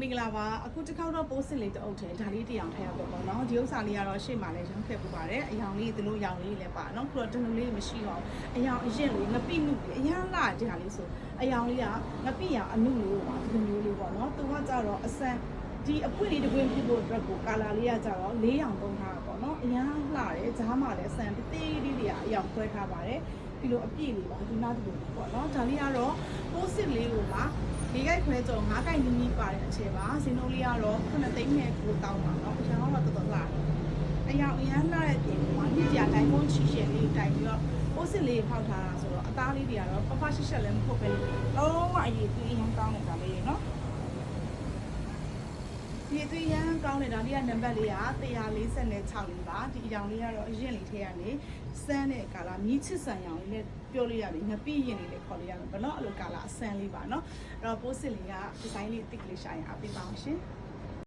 မင်္ဂလာပါအခုတစ်ခေါက်တော့ပိုးစစ်လေးတအုပ်ထဲဒါလေးတစ်ယောင်ထည့်ရပါပေါ့နော်ဒီဥစ္စာလေးကတော့ရှေ့မှာလည်းရုံးခဲ့ပူပါတယ်အယောင်လေးသူတို့ရောင်လေးလည်းပါနော်ခုတော့တနလေးမရှိတော့အယောင်အရင်လေးငပိနုလေးအရင်လာဒီဟာလေးဆိုအယောင်လေးကငပိရောင်အနုလေးပါဒီလိုမျိုးလေးပေါ့နော်သူကကြတော့အစမ်းဒီအပွင့်လေးတစ်ပွင့်ဖြစ်ဖို့အတွက်ကိုကာလာလေးကကြတော့၄ရောင်သုံးထားတာပေါ့နော်အရင်လှတယ်ဈားမှာလည်းအစမ်းတေးလေးတွေကအယောင်ခွဲထားပါတယ်ဒီလိုအပြည့်လေးပါဒီနောက်ဒီလိုပေါ့နော်ဒါလေးကတော့ပိုး စစ်လေးကိုပါ ဒီကိုက်ခွဲကြုံ၅ကိုက်နီးနီးပါတဲ့အချက်ပါဇင်းလုံးလေးကတော့9သိန်းနဲ့9တောင်းပါเนาะအရင်ကတော့တော်တော်လာတယ်အယောင်အရမ်းလာတဲ့ပြင်မှာညကြတိုင်းဖုန်းချီရှယ်လေးတိုင်ပြီးတော့ပိုးစစ်လေးဖောက်ထားတာဆိုတော့အသားလေးတွေကတော့ပပရှက်ရှက်လည်းမဟုတ်ပဲလုံးဝ ဒီသွေးရမ်းကောင်းနေတာလေးကနံပါတ်လေးက146လေးပါဒီအယောင်လေးကတော့အရင်လေးထဲကနေစမ်းတဲ့ကာလာမြီးချစ်ဆန်ရောင်လေးနဲ့ပြောလို့ရတယ်ငပိရင်လေးလည်းခေါ်လို့ရတယ်ဘယ်တော့အဲ့လိုကာလာအဆန်းလေးပါเนาะအဲ့တော့ပိုးစစ်လေးကဒီဇိုင်းလေးအစ်စ်ကလေးရှာရင်အပ်ပေးပါအောင်ရှင်